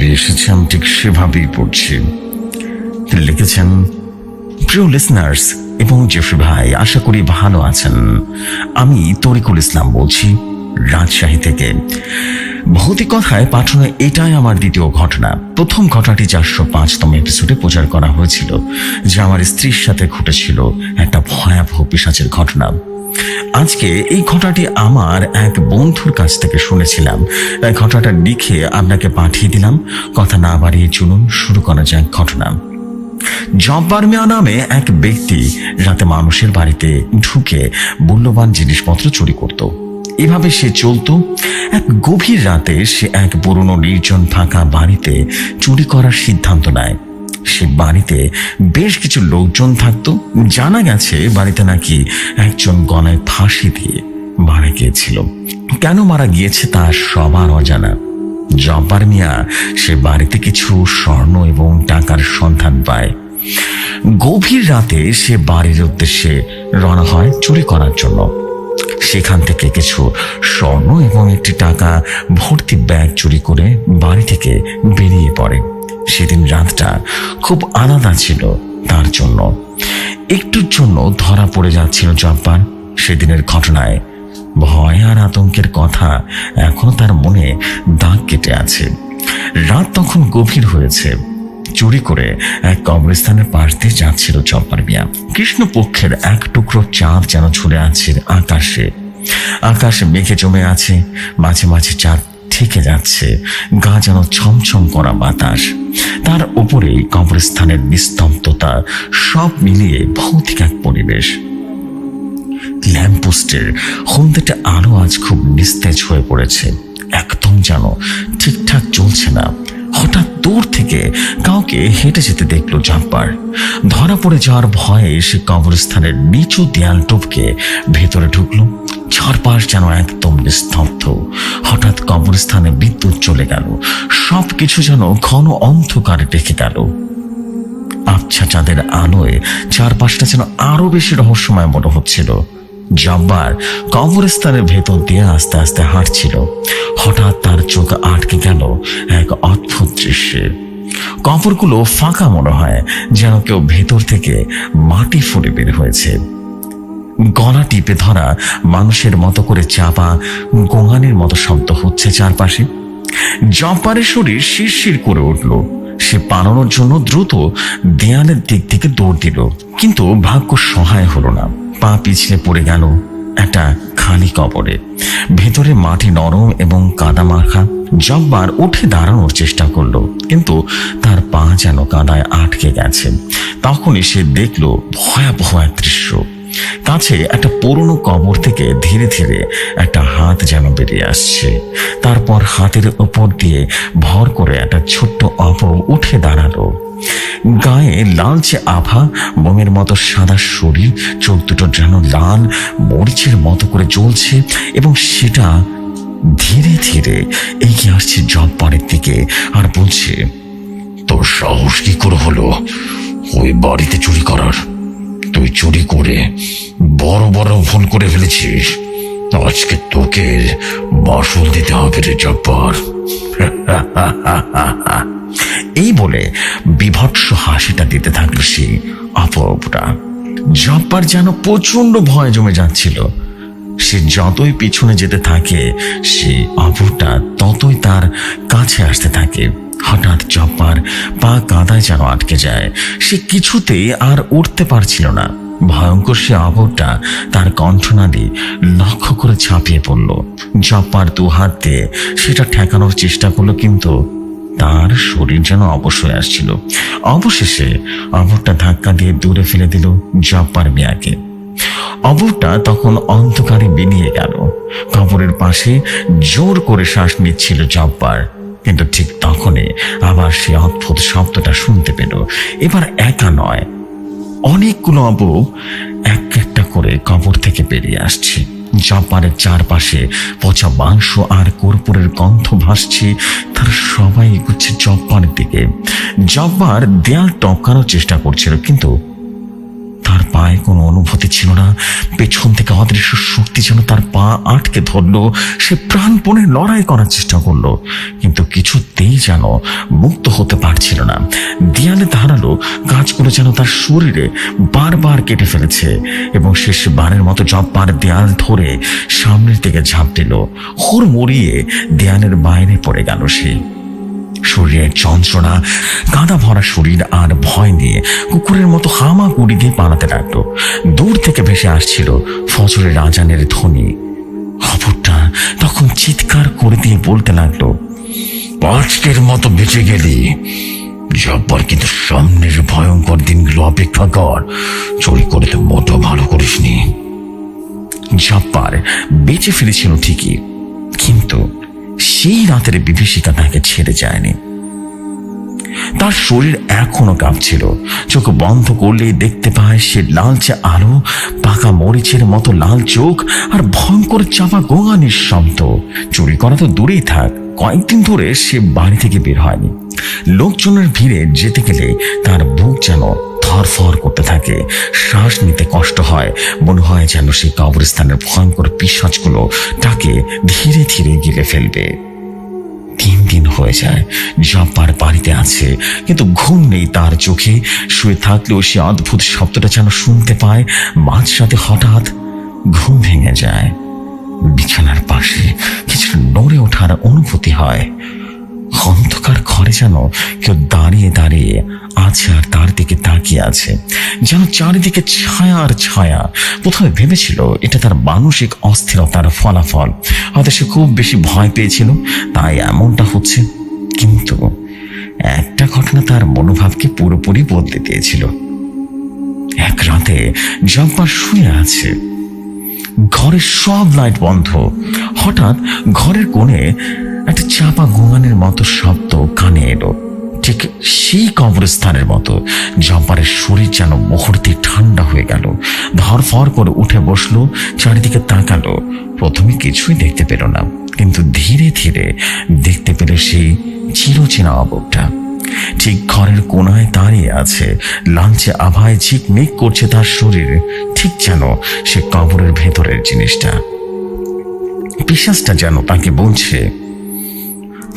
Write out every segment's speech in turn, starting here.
যেভাবে এসেছে, আমি ঠিক সেভাবেই পড়ছি। তিনি লিখেছেন, প্রিয় লিসনার্স এবং জেফরি ভাই, আশা করি ভালো আছেন। আমি তরিকুল ইসলাম বলছি রাজশাহী থেকে। ভৌতিক কথায় পাঠানো এটাই আমার দ্বিতীয় ঘটনা। প্রথম ঘটনাটি চারশো পাঁচতম এপিসোডে প্রচার করা হয়েছিল, যা আমার স্ত্রীর সাথে ঘটেছিল। একটা ভয়াবহ পিসাচের ঘটনা। আজকে এই ঘটনাটি আমার এক বন্ধুর কাছ থেকে শুনেছিলাম। ঘটনাটা লিখে আপনাকে পাঠিয়ে দিলাম। কথা না বাড়িয়ে চলুন, শুরু করা যাক ঘটনা। জব্বার মিয়া নামে এক ব্যক্তি রাতে মানুষের বাড়িতে ঢুকে মূল্যবান জিনিসপত্র চুরি করত। এভাবে সে চলতো। এক গভীর রাতে সে এক পুরনো নির্জন ফাঁকা বাড়িতে চুরি করার সিদ্ধান্ত নেয়। সে বাড়িতে বেশ কিছু লোকজন থাকতো। জানা গেছে বাড়িতে নাকি একজন গলায় ফাঁসি দিয়ে মারা গিয়েছিল। কেন মারা গিয়েছে তা সবার অজানা। জব্বার মিয়া সে বাড়িতে কিছু স্বর্ণ এবং টাকার সন্ধান পায়। গভীর রাতে সে বাড়ির উদ্দেশ্যে রওনা হয় চুরি করার জন্য। সেখান থেকে কিছু স্বর্ণ এবং একটি টাকা ভর্তি ব্যাগ চুরি করে বাড়ি থেকে বেরিয়ে পড়ে। সেদিন রাতটা খুব আলাদা ছিল তার জন্য। একটুর জন্য ধরা পড়ে যাচ্ছিল জব্বার সেদিনের ঘটনায়। ভয় আর আতঙ্কের কথা এখনও তার মনে দাগ কেটে আছে। রাত তখন গভীর হয়েছে। চুরি করে এক কবরস্থানের পাশ দিয়ে যাচ্ছিল চম্পার মিয়া। কৃষ্ণপক্ষের এক টুকরো চাঁদ যেন ঝুলে আছে আকাশে। আকাশ মেঘে জমে আছে, মাঝে মাঝে চাঁদ থেকে যাচ্ছে, গা যেন ছমছম করা বাতাস। তার উপরেই কবরস্থানের নিস্তব্ধতা সব মিলিয়ে ভৌতিক এক পরিবেশ। ল্যাম্পপোস্টের হলদেটে আলো আজ খুব নিস্তেজ হয়ে পড়েছে। একদম যেন ঠিকঠাক চলছে না। হঠাৎ দূর থেকে কাউকে হেঁটে যেতে দেখল জাম্পার। ধরা পড়ে যাওয়ার ভয়ে সে কবরস্থানের নিচু দেয়াল টপকে ভেতরে ঢুকলো। চারপাশ যেন একদম নিস্তব্ধ। হঠাৎ কবরস্থানে বিদ্যুৎ চলে গেল। সব কিছু যেন ঘন অন্ধকারে ডেকে গেল। আবছা চাঁদের আলোয় চারপাশটা যেন আরও বেশি রহস্যময় মনে হচ্ছিল। জব্বার কবরস্থানের ভেতর দিয়ে আস্তে আস্তে হাঁটছিল। হঠাৎ তার চোখ আটকে গেল এক অদ্ভুত দৃশ্যে। কবরগুলো ফাঁকা মনে হয়, যেন কেউ ভেতর থেকে মাটি ফুটে বের হয়েছে। গলা টিপে ধরা, মানুষের মতো করে চাপা, গোঙানির মতো শব্দ হচ্ছে চারপাশে। জব্বারের শরীর শিরশির করে উঠল। সে পালানোর জন্য দ্রুত দেয়ালের দিক থেকে দৌড় দিল, কিন্তু ভাগ্য সহায় হলো না। পা পিছলে পড়ে গেল একটা খালি কবরে। ভেতরে মাটি নরম এবং কাদা মাখা। জব্বার উঠে দাঁড়ানোর চেষ্টা করল, কিন্তু তার পা যেন কাদায় আটকে গেছে। তখনই সে দেখল ভয়াবহ এক দৃশ্য। কাছে একটা পুরনো কবর থেকে ধীরে ধীরে একটা হাত যেন বেরিয়ে আসছে। তারপর হাতের উপর দিয়ে ভর করে একটা ছোট্ট অপ উঠে দাঁড়াল। গায়ে লালচে আভা, মোমের মতো সাদা শরীর, চোখ দুটো যেন লাল, মরিচের মতো করে জ্বলছে এবং সেটা ধীরে ধীরে এগিয়ে আসছে জব্বারের দিকে আর বলছে, তোর সাহস কি করে হলো? ওই বাড়িতে চুরি করার। তুই চুরি করে বড় বড় ভুল করে ফেলেছিস। আজকে তোকে বাসল দিতে হবে রে জব্বার। এই বলে বিভৎস হাসিটা দিতে থাকল সে অপরূপটা। জব্বার যেন প্রচণ্ড ভয় জমে যাচ্ছিল। সে যতই পিছনে যেতে থাকে, সে অপরটা ততই তার কাছে আসতে থাকে। হঠাৎ জব্বার পা কাদায় যেন আটকে যায়। সে কিছুতেই আর উঠতে পারছিল না। ভয়ঙ্কর সে আবরটা তার কণ্ঠনালী লক্ষ্য করে ছাপিয়ে পড়ল। জব্বার দু হাত দিয়ে সেটা ঠেকানোর চেষ্টা করল, কিন্তু তার শরীর যেন অবশ্যই আসছিল। অবশেষে অবরটা ধাক্কা দিয়ে দূরে ফেলে দিল জব্বার মিয়াকে। অবরটা তখন অন্ধকারে বেরিয়ে গেল। কবরের পাশে জোর করে শ্বাস নিচ্ছিল জব্বার কিন্তু ঠিক তখনই আবার সে অদ্ভুত শব্দটা শুনতে পেল। এবার একা নয়, অনেকগুলো অবু এক একটা করে কবর থেকে বেরিয়ে আসছে। জব্বারের চারপাশে পচা মাংস আর কর্পূরের গন্ধ ভাসছে, তারা সবাই এগুচ্ছে জব্বারের দিকে। জব্বার দেয়াল টপকানোর চেষ্টা করছিল, কিন্তু পায়ে কোনো অনুভূতি ছিল না। পেছন থেকে অদৃশ্য শক্তি যেন তার পা আটকে ধরল। সে প্রাণপণে লড়াই করার চেষ্টা করল। কিন্তু কিছুতেই যেন মুক্ত হতে পারছিল না। দেয়ালে ধারালো কাজগুলো যেন তার শরীরে বারবার কেটে ফেলেছে এবং শেষ বারের মতো জব্বার দেয়াল ধরে সামনের দিকে ঝাঁপ দিল। হুড় মরিয়ে দেয়ালের বাইরে পড়ে গেল সে। শরীরের যন্ত্রণা কাদা ভরা শরীর আর ভয় নিয়ে কুকুরের মতো হামা কুড়ি দিয়ে পালাতে লাগল। দূর থেকে ভেসে আসছিল ফজরের আজানের ধ্বনি। খবরটা তখন চিৎকার করে দিয়ে বলতে লাগল আজকের মতো বেঁচে গেলি। জব্বর কিন্তু সামনের ভয়ঙ্কর দিনগুলো অপেক্ষা কর। চুরি করে তো মোটো ভালো করিসনি। জব্বার বেঁচে ফিরেছিল ঠিকই, কিন্তু সেই রাতের বিভীষিকা তাকে ছেড়ে যায়নি। তার শরীর এখনও কাঁপছিল। চোখ বন্ধ করলেই দেখতে পায় সে লালচে আলো, পাকা মরিচের মতো লাল চোখ আর ভয়ঙ্কর চাপা গোঙানির শব্দ। চুরি করা তো দূরেই থাক, কয়েকদিন ধরে সে বাড়ি থেকে বের হয়নি। লোকজনের ভিড়ে যেতে গেলে তার বুক যেন ধরফর করতে থাকে। শ্বাস নিতে কষ্ট হয়। মনে হয় যেন সেই কবরস্থানের ভয়ঙ্কর পিসাজগুলো তাকে ধীরে ধীরে গিলে ফেলবে। তিন দিন হয়ে যায়। জব্বার বাড়িতে আছে। কিন্তু ঘুম নেই তার চোখে। শুয়ে থাকলেও সে অদ্ভুত শব্দটা যেন শুনতে পায়। মাঝরাতে হঠাৎ ঘুম ভেঙে যায়। বিছানার পাশে কিছু নড়ে ওঠার অনুভূতি হয়। অন্ধকার ঘরে যেন কেউ দাঁড়িয়ে দাঁড়িয়ে আছে আর তার দিকে তাকিয়ে আছে। যেন চারিদিকে ছায়া আর ছায়া। প্রথমে ভেবেছিল এটা তার মানসিক অস্থিরতার ফলাফল। হয়তো সে খুব বেশি ভয় পেয়েছিল, তাই এমনটা হচ্ছে। কিন্তু একটা ঘটনা তার মনোভাবকে পুরোপুরি বদলে দিয়েছিল। এক রাতে জব্বার শুয়ে আছে। ঘরের সব লাইট বন্ধ। হঠাৎ ঘরের কোণে একটা চাপা গোঙানের মতো শব্দ কানে এলো। ঠিক সেই কবরস্থানের মতো। জব্বারের শরীর যেন মুহূর্তে ঠান্ডা হয়ে গেল। ধরফর করে উঠে বসল, চারিদিকে তাকালো। প্রথমে কিছুই দেখতে পেল না, কিন্তু ধীরে ধীরে দেখতে পেল সেই চিরচেনা অবকটা। ঠিক ঘরের কোনায় দাঁড়িয়ে আছে, লাঞ্চে আভায় ঝিকমিক করছে তার শরীর। ঠিক যেন সে কবরের ভেতরের জিনিসটা। বিশ্বাসটা যেন তাকে বলছে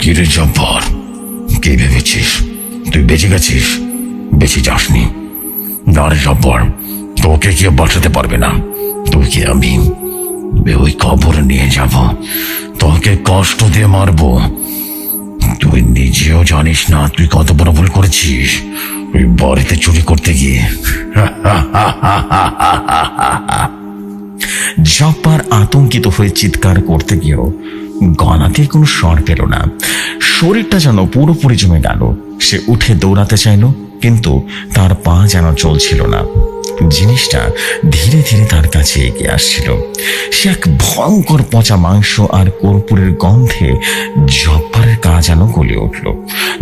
কিরে জব্বর? কে ভেবেছিস? তুই বেঁচে গেছিস? বেঁচে যাসনি। দাঁড়ে জব্বর, তোকে কেউ বাঁচাতে পারবে না। তোকে আমি ওই কবরে নিয়ে যাব। তোকে কষ্ট দিয়ে মারবো। তুই নিজেও জানিস না তুই কত বড় ভুল করেছিস। ওই বাড়িতে চুরি করতে গিয়ে। জব্বার আতঙ্কিত হয়ে চিৎকার করতে গিয়েও গলাতে কোনো স্বর পেল না। শরীরটা যেন পুরোপুরি জমে গেল। সে উঠে দৌড়াতে চাইল, কিন্তু তার পা যেন চলছিল না। জিনিসটা ধীরে ধীরে তার কাছে এগিয়ে আসছিল। সে এক ভয়ঙ্কর পচা মাংস আর কর্পূরের গন্ধে জব্বারের গা যেন গলে উঠল।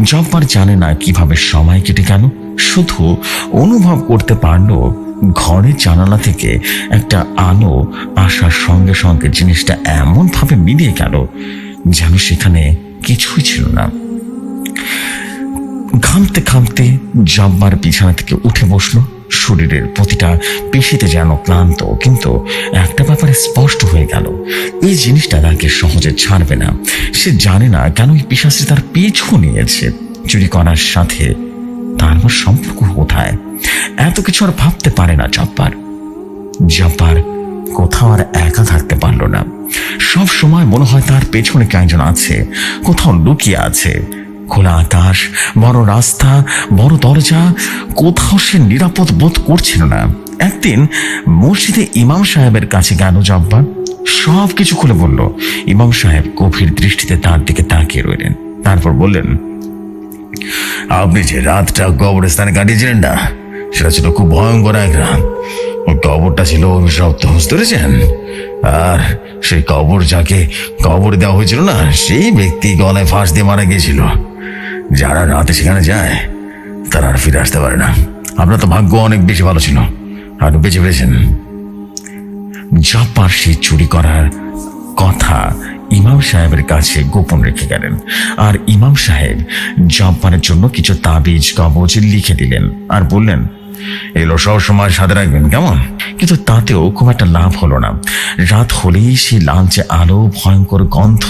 জব্বার জানে না কীভাবে সময় কেটে গেল, শুধু অনুভব করতে পারল ঘরের জানালা থেকে একটা আলো আসার সঙ্গে সঙ্গে জিনিসটা এমন ভাবে মিলিয়ে গেল যেন সেখানে কিছুই ছিল না। ঘামতে ঘামতে জব্বার বিছানা থেকে উঠে বসল। শরীরের প্রতিটা পেশিতে যেন ক্লান্ত, কিন্তু একটা ব্যাপারে স্পষ্ট হয়ে গেল। এই জিনিসটা তাকে সহজে ছাড়বে না। সে জানে না কেন এই পিসাসি তার পিছু নিয়েছে। চুরি করার সাথে তার সম্পর্ক কোথায়? এত কিছু আর ভাবতে পারে না জব্বার। জব্বার কোথাও আর একা থাকতে পারল না। সব সময় মনে হয় তার পেছনে একজন আছে, কোথাও লুকিয়ে আছে। খোলা আকাশ, বড় রাস্তা, বড় দরজা, কোথাও সে নিরাপদ বোধ করছিল না। একদিন মসজিদে ইমাম সাহেবের কাছে গেল জব্বার। সব কিছু খুলে বলল। ইমাম সাহেব গভীর দৃষ্টিতে তার দিকে তাকিয়ে রইলেন। তারপর বললেন, আপনি যে রাতটা কবরস্থানে কাটিয়েছিলেন না সেটা ছিল খুব ভয়ঙ্কর এক রাত। ওই কবরটা ছিল অভিশপ্ত বুঝতে আর সেই কবর যাকে কবর দেওয়া হয়েছিল না, সেই ব্যক্তি গলায় ফাঁস দিয়ে মারা গিয়েছিল। যারা রাতে সেখানে যায়, তারা আর ফিরে আসতে পারে না। আপনার তো ভাগ্য অনেক বেশি ভালো ছিল। আর বেঁচে পেরেছেন জব্বার সে চুরি করার কথা ইমাম সাহেবের কাছে গোপন রেখে গেলেন। আর ইমাম সাহেব জব্বারের জন্য কিছু তাবিজ, কবজ লিখে দিলেন। আর বললেন এগুলো সব সময় সাথে রাখবেন, কেমন? কিন্তু তাতেও খুব একটা লাভ হলো না। রাত হলেই সেই লালচে আলো, ভয়ঙ্কর গন্ধ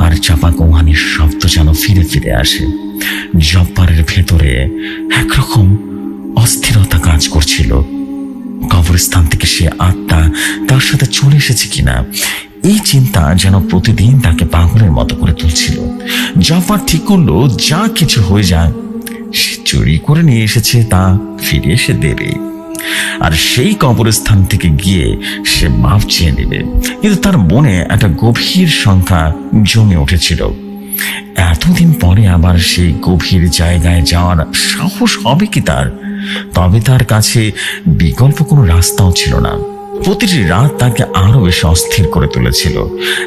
আর চাপা গোহানির শব্দ যেন ফিরে ফিরে আসে। জব্বারের ভেতরে একরকম অস্থিরতা কাজ করছিল। কবরস্থান থেকে সে আত্মা তার সাথে চলে এসেছে কিনা, এই চিন্তা যেন প্রতিদিন তাকে পাগলের মতো করে তুলছিল। জব্বার ঠিক করল, যা কিছু হয়ে যায় সে চুরি করে নিয়ে এসেছে, তা ফিরে এসে দেবে। আর সেই কবরস্থান থেকে গিয়ে সে মাপ চেয়ে নেবে। কিন্তু তার মনে একটা গভীর সংখ্যা জমে উঠেছিল। এতদিন পরে আবার সেই গভীর জায়গায় যাওয়ার সাহস হবে কি তার? তবে তার কাছে বিকল্প কোনো রাস্তাও ছিল না। প্রতিটি রাত তাকে আরও বেশি অস্থির করে তুলেছিল।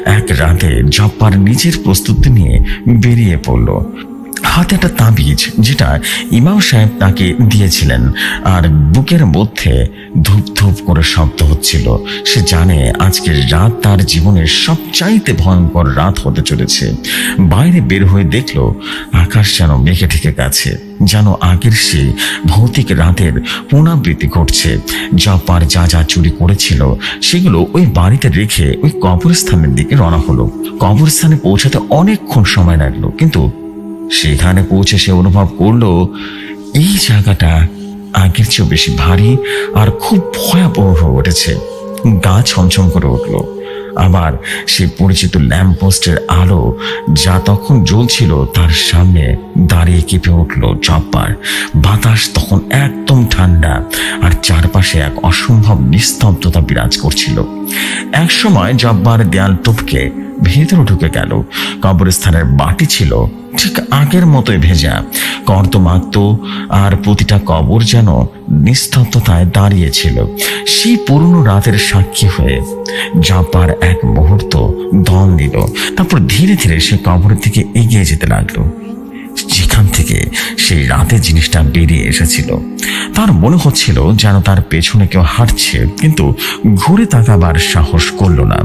এক রাতে জব্বার নিজের প্রস্তুতি নিয়ে বেরিয়ে পড়ল। হাতে একটা তাবিজ, যেটা ইমাম সাহেব তাকে দিয়েছিলেন। আর বুকের মধ্যে ধূপ ধূপ করে শব্দ হচ্ছিল। সে জানে আজকের রাত তার জীবনের সবচাইতে ভয়ঙ্কর রাত হতে চলেছে। বাইরে বের হয়ে দেখল, আকাশ যেন মেঘে ঠেকে গেছে, যেন আগের সেই ভৌতিক রাতের পুনরাবৃত্তি ঘটছে। জব্বার যা যা চুরি করেছিল, সেগুলো ওই বাড়িতে রেখে ওই কবরস্থানের দিকে রওনা হলো। কবরস্থানে পৌঁছাতে অনেকক্ষণ সময় লাগল, কিন্তু সেখানে পৌঁছে সে অনুভব করল, এই জায়গাটা আগের চেয়েও বেশি ভারী আর খুব ভয়াবহ হয়ে উঠেছে। গা ছমছম করে উঠল। আবার সেই পরিচিত ল্যাম্প পোস্টের আলো যা তখন জ্বলছিল তার সামনে দাঁড়িয়ে কেঁপে উঠল জব্বার বাতাস তখন একদম ঠান্ডা আর চারপাশে এক অসম্ভব নিস্তব্ধতা বিরাজ করছিল। এক সময় জব্বার দেয়াল টপকে ভেতরে ঢুকে গেল। কবরস্থানের বাটি ছিল ঠিক আগের মতোই ভেজা। কর্দমাক্ত আর প্রতিটা কবর যেন নিস্তব্ধতায় দাঁড়িয়েছিল সেই পুরনো রাতের সাক্ষী হয়ে জাপার এক মুহূর্ত দল দিল তারপর ধীরে ধীরে সে কবরের দিকে এগিয়ে যেতে লাগল। যেখান থেকে সেই রাতে জিনিসটা বেরিয়ে এসেছিল। তার মনে হচ্ছিল যেন তার পেছনে কেউ হাঁটছে, কিন্তু ঘুরে তাকাবার সাহস করল না।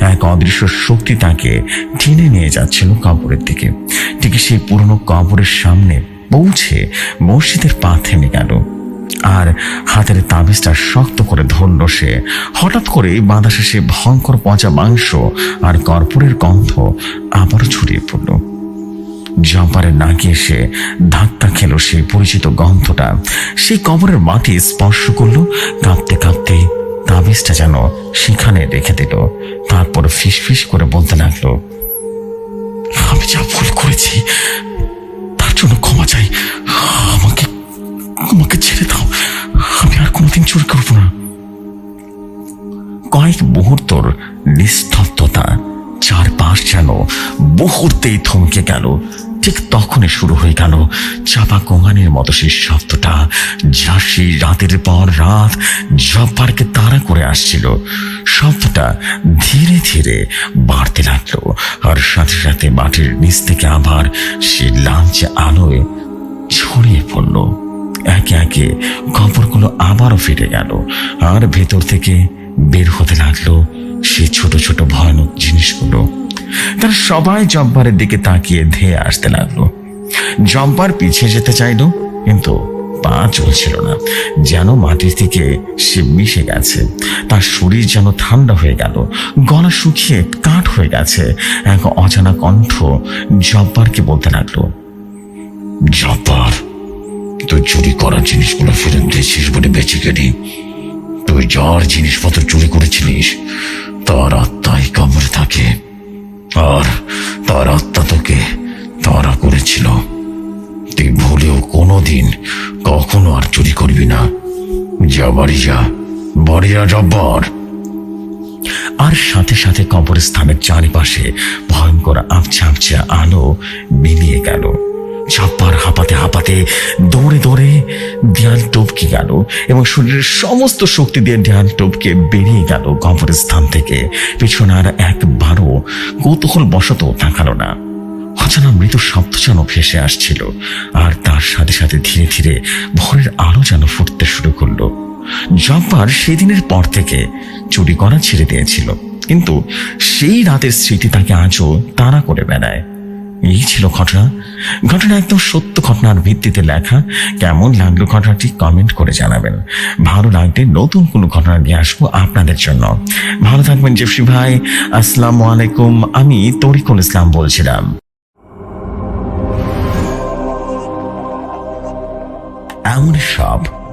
এক অদৃশ্য শক্তি তাকে টেনে নিয়ে যাচ্ছিল কবরের দিকে। ঠিক সেই পুরনো কবরের সামনে পৌঁছে মসজিদের পা থেমে গেল। আর হাতের তাবিজটা শক্ত করে ধরল সে। হঠাৎ করে বাতাসে সে ভয়ঙ্কর পচা মাংস আর কর্পূরের গন্ধ আবারও ছড়িয়ে পড়ল। জাম্পারে নাকে এসে ধাক্কা খেলো সেই পরিচিত গন্ধটা। সেই কবরের মাটি স্পর্শ করল, কাঁপতে কাঁপতে তাবিজটা যেন সেখানে রেখে দিল। তারপর ফিস ফিস করে বলতে লাগল, আমি যা ভুল করেছি, তার জন্য ক্ষমা চাই। আমাকে আমাকে ছেড়ে দাও। আমি আর কোনোদিন চুরি করব না। কয়েক মুহূর্তর যেন মুহূর্তেই থমকে গেল। ঠিক তখনই শুরু হয়ে গেল চাপা কোঙানির মতো সেই শব্দটা, যা সেই রাতের পর রাত জব্বারকে তাড়া করে আসছিল। শব্দটা ধীরে ধীরে বাড়তে লাগল আর সাথে সাথে মাটির নিচ থেকে আবার সেই লাঞ্চে আলোয় ছড়িয়ে পড়ল। একে একে খবরগুলো আবারও ফিরে গেল আর ভেতর থেকে বের হতে লাগল সে ছোট ছোট ভয়ানক জিনিসগুলো। তারা সবাই জব্বারের দিকে তাকিয়ে ধেয়ে আসতে লাগল। জব্বার পিছিয়ে যেতে চাইল, কিন্তু পা চলছিল না। যেন মাটির থেকে সে মিশে গেছে। তার শরীর যেন ঠান্ডা হয়ে গেল। গলা শুকিয়ে কাঠ হয়ে গেছে। এক অজানা কণ্ঠ জব্বারকে বলতে লাগল, জব্বার, তুই চুরি করা জিনিসগুলো ফেরত দিয়েছিস বলে বেঁচে গেলি। তুই যার জিনিসপত্র চুরি করেছিলিস, তার আত্মাই কবরে থাকে। আর তার আত্মা তোকে তারা করেছিল। তুই ভুলেও কোনো দিন কখনো আর চুরি করবি না। যা বাড়ি যা বাড়ি যা জব্বর আর সাথে সাথে কবরস্থানের চারিপাশে ভয়ঙ্কর আবছা আবছা আলো মিলিয়ে গেল। ছাপ্পার হাঁপাতে হাঁপাতে দৌড়ে দৌড়ে দেয়াল টপকে গেল এবং শরীরের সমস্ত শক্তি দিয়ে দেয়াল টপকে বেরিয়ে গেল কবরস্থান থেকে। পেছনে আর একবারও কৌতূহল বশত তাকালো না। অজানা মৃত শব্দ যেন ভেসে আসছিল আর তার সাথে সাথে ধীরে ধীরে ভোরের আলো যেন ফুটতে শুরু করল। জব্বার সেদিনের পর থেকে চুরি করা ছেড়ে দিয়েছিল, কিন্তু সেই রাতের স্মৃতি তাকে আজও তাড়া করে বেড়ায়। এই ছিল ঘটনা। ঘটনা একদম সত্য ঘটনার ভিত্তিতে লেখা। কেমন লাগল ঘটনাটি কমেন্ট করে জানাবেন। ভালো লাগলে নতুন কোনো ঘটনা নিয়ে আসব আপনাদের জন্য। ভালো থাকবেন জেফসি ভাই। আসসালামু আলাইকুম। আমি তরিকুল ইসলাম বলছিলাম। এমন সব